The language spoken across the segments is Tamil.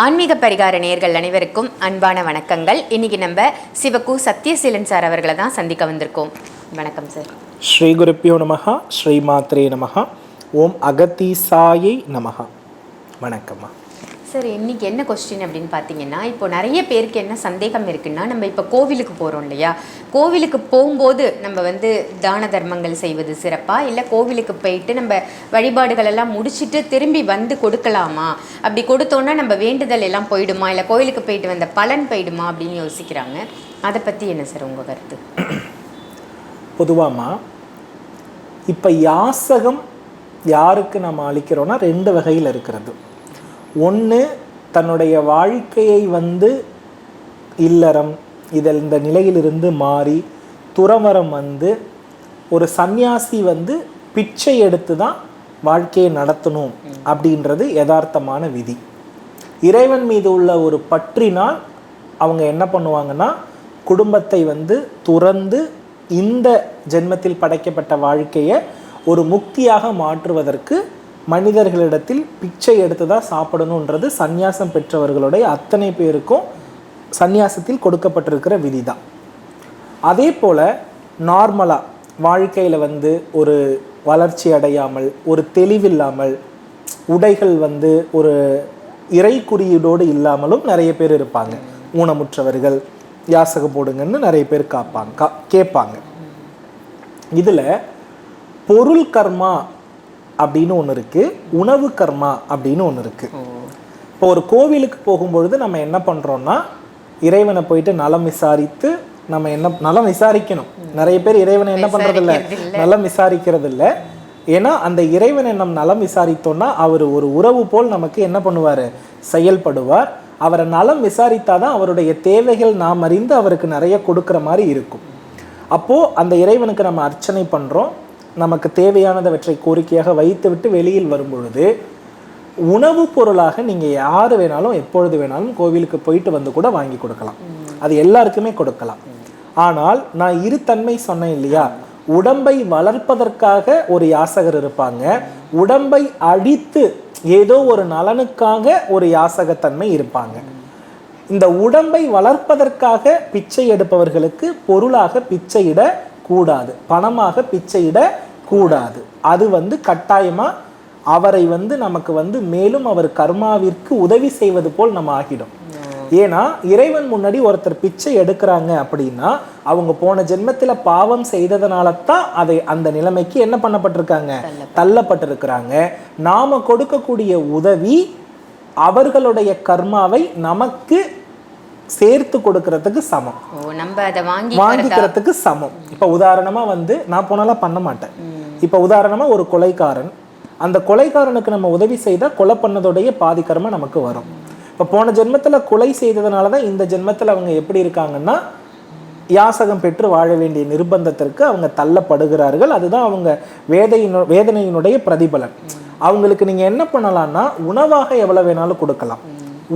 ஆன்மீக பரிகார நேர்கள் அனைவருக்கும் அன்பான வணக்கங்கள். இன்னைக்கு நம்ம சிவகு சத்யசீலன் சார் அவர்களை தான் சந்திக்க வந்திருக்கோம். வணக்கம் சார். ஸ்ரீ குருப்பியோ நமகா ஸ்ரீ மாத்ரே நமகா ஓம் அகத்தீசாயை நமகா வணக்கம்மா. சார் இன்றைக்கி என்ன கொஸ்டின் அப்படின்னு பார்த்தீங்கன்னா இப்போ நிறைய பேருக்கு என்ன சந்தேகம் இருக்குன்னா நம்ம இப்போ கோவிலுக்கு போகிறோம் இல்லையா? கோவிலுக்கு போகும்போது நம்ம வந்து தான தர்மங்கள் செய்வது சிறப்பாக இல்லை கோவிலுக்கு போயிட்டு நம்ம வழிபாடுகள் எல்லாம் முடிச்சுட்டு திரும்பி வந்து கொடுக்கலாமா? அப்படி கொடுத்தோன்னா நம்ம வேண்டுதல் எல்லாம் போயிடுமா? இல்லை கோவிலுக்கு போயிட்டு வந்த பலன் போயிடுமா? அப்படின்னு யோசிக்கிறாங்க. அதை பற்றி என்ன சார் உங்கள் கருத்து? பொதுவாம்மா இப்போ யாசகம் யாருக்கு நம்ம அளிக்கிறோன்னா ரெண்டு வகையில் இருக்கிறது. ஒன்று தன்னுடைய வாழ்க்கையை வந்து இல்லறம் இதில் இந்த நிலையிலிருந்து மாறி துறவரம் வந்து ஒரு சந்நியாசி வந்து பிச்சை எடுத்து தான் வாழ்க்கையை நடத்தணும் அப்படின்றது யதார்த்தமான விதி. இறைவன் மீது உள்ள ஒரு பற்றினால் அவங்க என்ன பண்ணுவாங்கன்னா குடும்பத்தை வந்து துறந்து இந்த ஜென்மத்தில் படைக்கப்பட்ட வாழ்க்கையை ஒரு முக்தியாக மாற்றுவதற்கு மனிதர்களிடத்தில் பிச்சை எடுத்து தான் சாப்பிடணுன்றது சந்நியாசம் பெற்றவர்களுடைய அத்தனை பேருக்கும் சந்நியாசத்தில் கொடுக்கப்பட்டிருக்கிற விதி தான் அதே போல் நார்மலாக வாழ்க்கையில் வந்து ஒரு வளர்ச்சி அடையாமல் ஒரு தெளிவில்லாமல் உடைகள் வந்து ஒரு இறை குறியீடோடு இல்லாமலும் நிறைய பேர் இருப்பாங்க. ஊனமுற்றவர்கள் யாசக போடுங்கன்னு நிறைய பேர் காப்பாங்க கா கேட்பாங்க. இதில் பொருள் கர்மா அப்படின்னு ஒன்று இருக்குது உணவு கர்மா அப்படின்னு ஒன்று இருக்குது இப்போ ஒரு கோவிலுக்கு போகும்பொழுது நம்ம என்ன பண்ணுறோம்னா இறைவனை போயிட்டு நலம் விசாரித்து நம்ம என்ன நலம் விசாரிக்கணும். நிறைய பேர் இறைவனை என்ன பண்றதில்ல. நலம் விசாரிக்கிறது இல்ல ஏன்னா அந்த இறைவனை நம் நலம் விசாரித்தோம்னா அவர் ஒரு உறவு போல் நமக்கு என்ன பண்ணுவார்? செயல்படுவார். அவரை நலம் விசாரித்தாதான் அவருடைய தேவைகள் நாம் அறிந்து அவருக்கு நிறைய கொடுக்குற மாதிரி இருக்கும். அப்போ அந்த இறைவனுக்கு நம்ம அர்ச்சனை பண்றோம். நமக்கு தேவையானதவற்றை கோரிக்கையாக வைத்துவிட்டு வெளியில் வரும் பொழுது உணவுப் பொருளாக நீங்க யார் வேணாலும் எப்பொழுது வேணாலும் கோவிலுக்கு போயிட்டு வந்து கூட வாங்கி கொடுக்கலாம். அது எல்லாருக்குமே கொடுக்கலாம். ஆனால் நான் இரு தன்மை சொன்னேன் இல்லையா? உடம்பை வளர்ப்பதற்காக ஒரு யாசகர் இருப்பாங்க. உடம்பை அழித்து ஏதோ ஒரு நலனுக்காக ஒரு யாசகத்தன்மை இருப்பாங்க. இந்த உடம்பை வளர்ப்பதற்காக பிச்சை எடுப்பவர்களுக்கு பொருளாக பிச்சையிட கூடாது. பணமாக பிச்சையிட கூடாது. அது வந்து கட்டாயமா அவரை வந்து நமக்கு வந்து மேலும் அவர் கர்மாவிற்கு உதவி செய்வது போல் நம்ம ஆகிடும். ஏன்னா இறைவன் முன்னாடி ஒருத்தர் பிச்சை எடுக்கிறாங்க அப்படின்னா அவங்க போன ஜென்மத்துல பாவம் செய்ததனால தான் அதை அந்த நிலைமைக்கு என்ன பண்ணப்பட்டிருக்காங்க? தள்ளப்பட்டிருக்கிறாங்க. நாம கொடுக்கக்கூடிய உதவி அவர்களுடைய கர்மாவை நமக்கு சேர்த்து கொடுக்கறதுக்கு சமம். ஓ நம்ம அதை வாங்கி வாங்கிக்கிறதுக்கு சமம். இப்ப உதாரணமா வந்து நான் போனாலாம் பண்ண மாட்டேன். இப்ப உதாரணமா ஒரு கொலைக்காரன். அந்த கொலைக்காரனுக்கு நம்ம உதவி செய்தா கொலை பண்ணதோடைய பாதி கர்ம நமக்கு வரும். இப்ப போன ஜென்மத்துல கொலை செய்ததுனால தான் இந்த ஜென்மத்துல அவங்க எப்படி இருக்காங்கன்னா யாசகம் பெற்று வாழ வேண்டிய நிர்பந்தத்திற்கு அவங்க தள்ளப்படுகிறார்கள். அதுதான் அவங்க வேதையினு வேதனையினுடைய பிரதிபலன். அவங்களுக்கு நீங்க என்ன பண்ணலாம்னா உணவாக எவ்வளவு வேணாலும் கொடுக்கலாம்.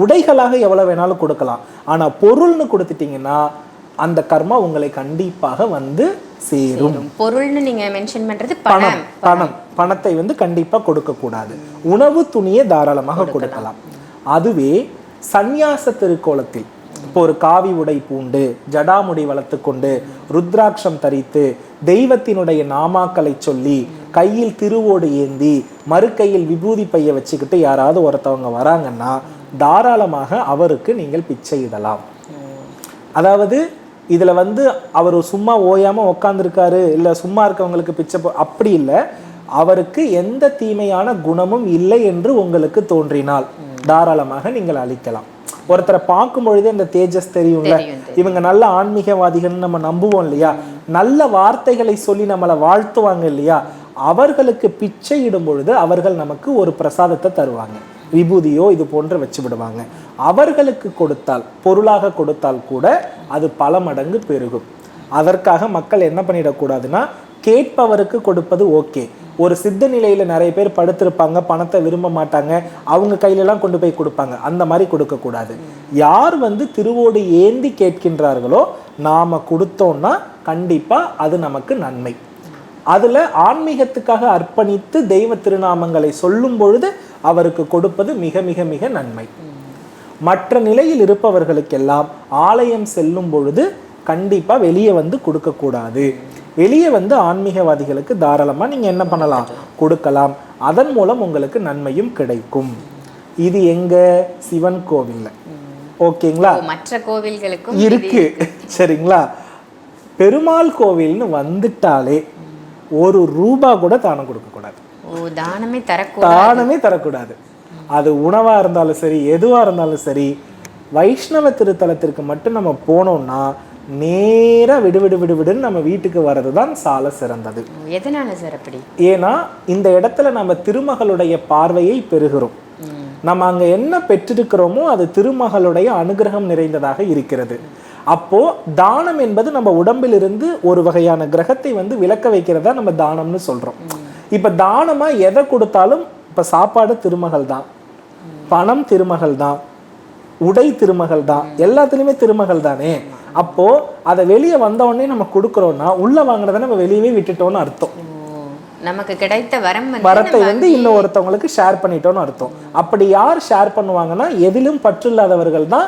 உடைகளாக எவ்வளவு வேணாலும் கொடுக்கலாம். ஆனா பொருள்னு கொடுத்துட்டீங்கன்னா அந்த கர்மா உங்களை கண்டிப்பாக வந்து சேரும். பொருள்னு நீங்க மென்ஷன் பண்றது பணம். பணம் பணத்தை வந்து கண்டிப்பா கொடுக்க கூடாது உணவு துணியை தாராளமாக கொடுக்கலாம். அதுவே சந்நியாச திருக்கோலத்தில் இப்போ ஒரு காவி உடை பூண்டு ஜடாமுடி வளர்த்து கொண்டு ருத்ராட்சம் தரித்து தெய்வத்தினுடைய நாமாக்களை சொல்லி கையில் திருவோடு ஏந்தி மறுக்கையில் விபூதி பைய வச்சுக்கிட்டு யாராவது ஒருத்தவங்க வராங்கன்னா தாராளமாக அவருக்கு நீங்கள் பிச்சையிடலாம் அதாவது இதுல வந்து அவர் சும்மா ஓயாம உக்காந்துருக்காரு இல்ல சும்மா இருக்கவங்களுக்கு பிச்சை அப்படி இல்லை. அவருக்கு எந்த தீமையான குணமும் இல்லை என்று உங்களுக்கு தோன்றினால் தாராளமாக நீங்கள் அளிக்கலாம். ஒருத்தரை பார்க்கும் பொழுதே அந்த தேஜஸ் தெரியும்ல? தெரியும், இவங்க நல்ல ஆன்மீகவாதிகள்னு நம்ம நம்புவோம் இல்லையா? நல்ல வார்த்தைகளை சொல்லி நம்மளை வாழ்த்துவாங்க இல்லையா? அவர்களுக்கு பிச்சை இடும் பொழுது அவர்கள் நமக்கு ஒரு பிரசாதத்தை தருவாங்க. விபூதியோ இது போன்று வச்சு விடுவாங்க அவர்களுக்கு கொடுத்தால் பொருளாக கொடுத்தால் கூட அது பல மடங்கு பெருகும். அதற்காக மக்கள் என்ன பண்ணிடக்கூடாதுன்னா கேட்பவருக்கு கொடுப்பது ஓகே. ஒரு சித்த நிலையில நிறைய பேர் படுத்திருப்பாங்க பணத்தை விரும்ப மாட்டாங்க அவங்க கையிலலாம் கொண்டு போய் கொடுப்பாங்க. அந்த மாதிரி கொடுக்கக்கூடாது. யார் வந்து திருவோடு ஏந்தி கேட்கின்றார்களோ நாம கொடுத்தோம்னா கண்டிப்பா அது நமக்கு நன்மை. அதுல ஆன்மீகத்துக்காக அர்ப்பணித்து தெய்வ திருநாமங்களை சொல்லும் பொழுது அவருக்கு கொடுப்பது மிக மிக மிக நன்மை. மற்ற நிலையில் இருப்பவர்களுக்கெல்லாம் ஆலயம் செல்லும் பொழுது கண்டிப்பா வெளியே வந்து கொடுக்கக்கூடாது. வெளியே வந்து ஆன்மீகவாதிகளுக்கு தாராளமா நீங்க என்ன பண்ணலாம்? கொடுக்கலாம். அதன் மூலம் உங்களுக்கு நன்மையும் கிடைக்கும். இது எங்க? சிவன் கோவில்ல. ஓகேங்களா? மற்ற கோவில்களுக்கும் இருக்கு. சரிங்களா? பெருமாள் கோவில்னு வந்துட்டாலே ஒரு ரூபா கூட தானம் கொடுக்கக்கூடாது. தானமே தரக்கூடாது. தானமே தரக்கூடாது. அது உணவா இருந்தாலும் சரி எதுவா இருந்தாலும் சரி வைஷ்ணவ திருத்தலத்திற்கு மட்டும் நம்ம போனோம்னா நேரா விடு விடு விடு விடுன்னு நம்ம வீட்டுக்கு வர்றது தான் சால சிறந்தது. எதனால சார் அப்படி? ஏன்னா இந்த இடத்துல நம்ம திருமகளுடைய பார்வையை பெறுகிறோம். நம்ம அங்க என்ன பெற்றிருக்கிறோமோ அது திருமகளுடைய அனுகிரகம் நிறைந்ததாக இருக்கிறது. அப்போ தானம் என்பது நம்ம உடம்பிலிருந்து ஒரு வகையான கிரகத்தை வந்து விலக்க வைக்கிறதா நம்ம தானம்னு சொல்றோம். இப்ப தானமா எதை கொடுத்தாலும் இப்ப சாப்பாடு திருமகள் தான் பணம் திருமகள் தான் உடை திருமகள் தான் எல்லாத்துலயுமே திருமகள் தானே அப்போ அதை வெளியே வந்த உடனே நம்ம கொடுக்குறோம்னா உள்ள வாங்கினதை நம்ம வெளியவே விட்டுட்டோம்னு அர்த்தம். நமக்கு கிடைத்த வரம் வரத்தை வந்து இன்னும் ஒருத்தவங்களுக்கு ஷேர் பண்ணிட்டோம்னு அர்த்தம். அப்படி யார் ஷேர் பண்ணுவாங்கன்னா எதிலும் பற்று இல்லாதவர்கள் தான்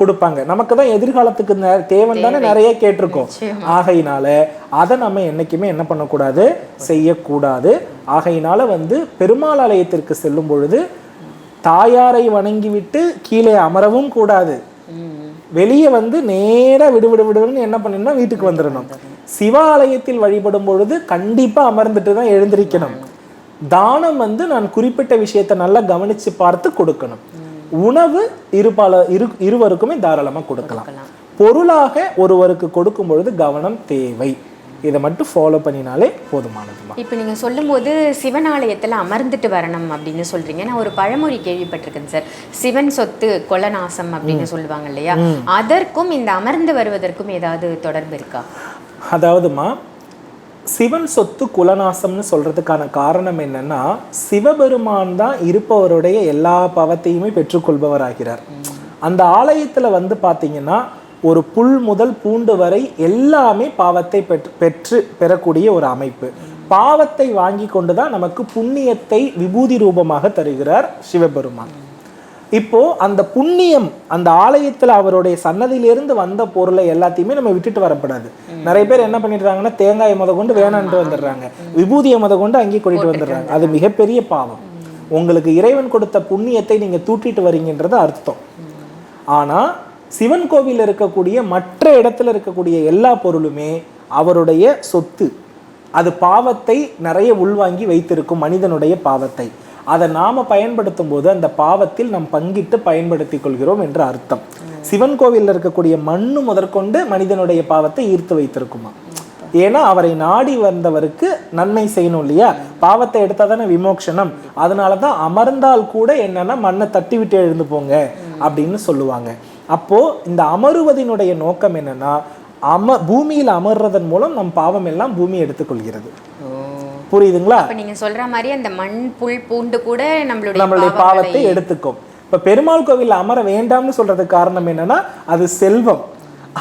கொடுப்பாங்க. நமக்கு தான் எதிர்காலத்துக்கு தேவன் தானே நிறைய கேட்டிருக்கோம். ஆகையினால அதை நம்ம என்னைக்குமே என்ன பண்ணக்கூடாது? செய்யக்கூடாது. ஆகையினால வந்து பெருமாள் ஆலயத்திற்கு செல்லும் பொழுது தாயாரை வணங்கிவிட்டு கீழே அமரவும் கூடாது. வெளியே வந்து நேரா விடு விடு விடுன்னு என்ன பண்ணணும்னா வீட்டுக்கு வந்துடணும். சிவாலயத்தில் வழிபடும் பொழுது கண்டிப்பா அமர்ந்துட்டு தான் எழுந்திருக்கணும். தானம் வந்து நான் குறிப்பிட்ட விஷயத்தை நல்லா கவனிச்சு பார்த்து கொடுக்கணும். உணவு இருபால இரு இருவருக்குமே தாராளமா கொடுக்கலாம். பொருளாக ஒருவருக்கு கொடுக்கும் பொழுது கவனம் தேவை. இதை மட்டும் ஃபாலோ பண்ணினாலே போதுமானதுமா இப்போ நீங்க சொல்லும்போது சிவன் ஆலயத்துல அமர்ந்துட்டு வரணும் அப்படின்னு சொல்றீங்க. நான் ஒரு பழமொழி கேள்விப்பட்டிருக்கேன் சார். சிவன் சொத்து கொலநாசம் அப்படின்னு சொல்லுவாங்க இல்லையா? அதற்கும் இந்த அமர்ந்து வருவதற்கும் ஏதாவது தொடர்பு இருக்கா? அதாவதுமா சிவன் சொத்து குலநாசம்னு சொல்கிறதுக்கான காரணம் என்னென்னா சிவபெருமான் தான் இருப்பவருடைய எல்லா பவத்தையுமே பெற்றுக்கொள்பவராகிறார். அந்த ஆலயத்தில் வந்து பார்த்தீங்கன்னா ஒரு புல் முதல் பூண்டு வரை எல்லாமே பாவத்தை பெற்று பெற்று பெறக்கூடிய ஒரு அமைப்பு. பாவத்தை வாங்கி கொண்டு தான் நமக்கு புண்ணியத்தை விபூதி ரூபமாக தருகிறார் சிவபெருமான். இப்போ அந்த புண்ணியம் அந்த ஆலயத்துல அவருடைய சன்னதியிலிருந்து வந்த பொருளை எல்லாத்தையுமே நம்ம விட்டுட்டு வரப்படாது. நிறைய பேர் என்ன பண்ணிடுறாங்கன்னா தேங்காயை முத கொண்டு வேணான்ட்டு வந்துடுறாங்க. விபூதியை முத கொண்டு அங்கேயே கூட்டிட்டு வந்துடுறாங்க. அது மிகப்பெரிய பாவம். உங்களுக்கு இறைவன் கொடுத்த புண்ணியத்தை நீங்க தூட்டிட்டு வரீங்கன்றது அர்த்தம். ஆனா சிவன் கோவில் இருக்கக்கூடிய மற்ற இடத்துல இருக்கக்கூடிய எல்லா பொருளுமே அவருடைய சொத்து. அது பாவத்தை நிறைய உள்வாங்கி வைத்திருக்கும் மனிதனுடைய பாவத்தை. அதை நாம பயன்படுத்தும் போது அந்த பாவத்தில் நாம் பங்கிட்டு பயன்படுத்திக் கொள்கிறோம் என்று அர்த்தம். சிவன் கோவிலில் இருக்கக்கூடிய மண்ணு முதற்கொண்டு மனிதனுடைய பாவத்தை ஈர்த்து வைத்திருக்குமா? ஏன்னா அவரை நாடி வந்தவருக்கு நன்மை செய்யணும் இல்லையா? பாவத்தை எடுத்தா தானே விமோக்ஷனம். அதனால தான் அமர்ந்தால் கூட என்னன்னா மண்ணை தட்டி விட்டு எழுந்து போங்க அப்படின்னு சொல்லுவாங்க. அப்போ இந்த அமருவதினுடைய நோக்கம் என்னன்னா அம பூமியில் அமர்றதன் மூலம் நம் பாவம் எல்லாம் பூமி எடுத்துக்கொள்கிறது புரியுதுங்களா? நீங்க சொல்ற மாதிரி அந்த மண் புல் பூண்டு கூட நம்மளுடைய நம்மளுடைய பாவத்தை எடுத்துக்கும். இப்ப பெருமாள் கோவில் அமர வேண்டாம்னு சொல்றதுக்கு காரணம் என்னன்னா அது செல்வம்.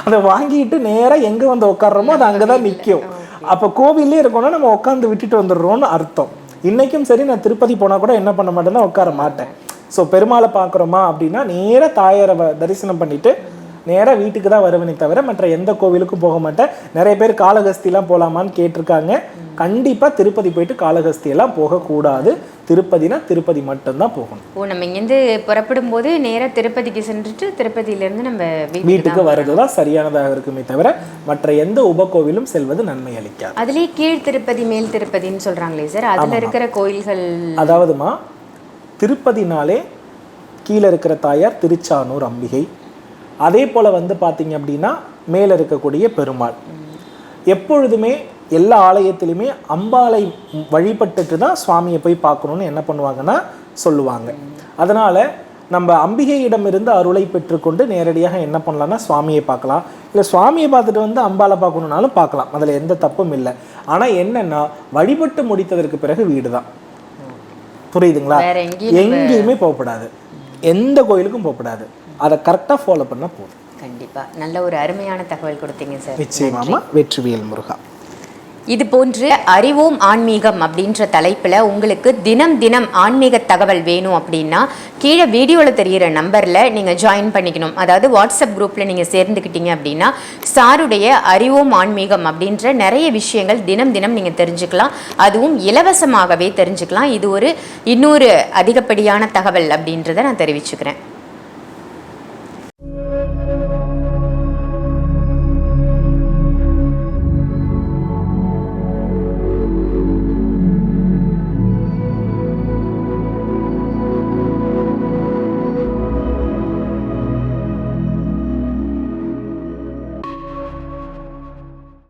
அதை வாங்கிட்டு நேரா எங்க வந்து உட்கார்றோமோ அது அங்கதான் நிக்கும். அப்ப கோவிலே இருக்கோம்னா நம்ம உட்காந்து விட்டுட்டு வந்துடுறோம்னு அர்த்தம். இன்னைக்கும் சரி நான் திருப்பதி போனா கூட என்ன பண்ண மாட்டேன்னா உட்கார மாட்டேன். ஸோ பெருமாளை பார்க்குறோமா அப்படின்னா நேரா தாயாரை தரிசனம் பண்ணிட்டு நேரா வீட்டுக்கு தான் வருவனே தவிர மற்ற எந்த கோவிலுக்கும் போக மாட்டேன். நிறைய பேர் காளகஸ்திலாம் போகலாமான்னு கேட்டிருக்காங்க. கண்டிப்பா திருப்பதி போயிட்டு காளகஸ்தி எல்லாம் போகக்கூடாது. திருப்பதினா திருப்பதி மட்டும்தான் போகணும். ஓ நம்ம இங்கேருந்து புறப்படும் போது நேரா திருப்பதிக்கு சென்றுட்டு திருப்பதியில இருந்து நம்ம வீட்டுக்கு வர்றது தான் சரியானதாக இருக்குமே தவிர மற்ற எந்த உபகோவிலும் செல்வது நன்மை அளிக்காது. அதுலயே கீழ் திருப்பதி மேல் திருப்பதின்னு சொல்றாங்களே சார். அதுல இருக்கிற கோயில்கள் அதாவதுமா திருப்பதினாலே கீழே இருக்கிற தாயார் திருச்சானூர் அம்பிகை. அதே போல வந்து பார்த்தீங்க அப்படின்னா மேலே இருக்கக்கூடிய பெருமாள். எப்பொழுதுமே எல்லா ஆலயத்திலுமே அம்பாளை வழிபட்டுட்டு தான் சுவாமியை போய் பார்க்கணும்னு என்ன பண்ணுவாங்கன்னா சொல்லுவாங்க. அதனால நம்ம அம்பிகையிடமிருந்து அருளை பெற்றுக்கொண்டு நேரடியாக என்ன பண்ணலாம்னா சுவாமியை பார்க்கலாம். இல்லை சுவாமியை பார்த்துட்டு வந்து அம்பாளை பார்க்கணுன்னாலும் பார்க்கலாம். அதில் எந்த தப்பும் இல்லை. ஆனால் என்னன்னா வழிபட்டு முடித்ததற்கு பிறகு வீடு தான் புரியுதுங்களா எங்கேயும் எங்கேயுமே போகக்கூடாது எந்த கோயிலுக்கும் போகக்கூடாது அதை கரெக்டாக ஃபாலோ பண்ணால் போதும். கண்டிப்பா. நல்ல ஒரு அருமையான தகவல் கொடுத்தீங்க சார் நிச்சயமாமா வெற்றிவேல் முருகா. இது போன்று அறிவோம் ஆன்மீகம் அப்படின்ற தலைப்பில் உங்களுக்கு தினம் தினம் ஆன்மீக தகவல் வேணும் அப்படின்னா கீழே வீடியோவில் தெரிகிற நம்பரில் நீங்கள் ஜாயின் பண்ணிக்கணும். அதாவது வாட்ஸ்அப் குரூப்பில் நீங்கள் சேர்ந்துக்கிட்டீங்க அப்படின்னா சாருடைய அறிவோம் ஆன்மீகம் அப்படின்ற நிறைய விஷயங்கள் தினம் தினம் நீங்கள் தெரிஞ்சுக்கலாம். அதுவும் இலவசமாகவே தெரிஞ்சுக்கலாம். இது ஒரு இன்னொரு அதிகப்படியான தகவல் அப்படின்றத நான் தெரிவிச்சுக்கிறேன்.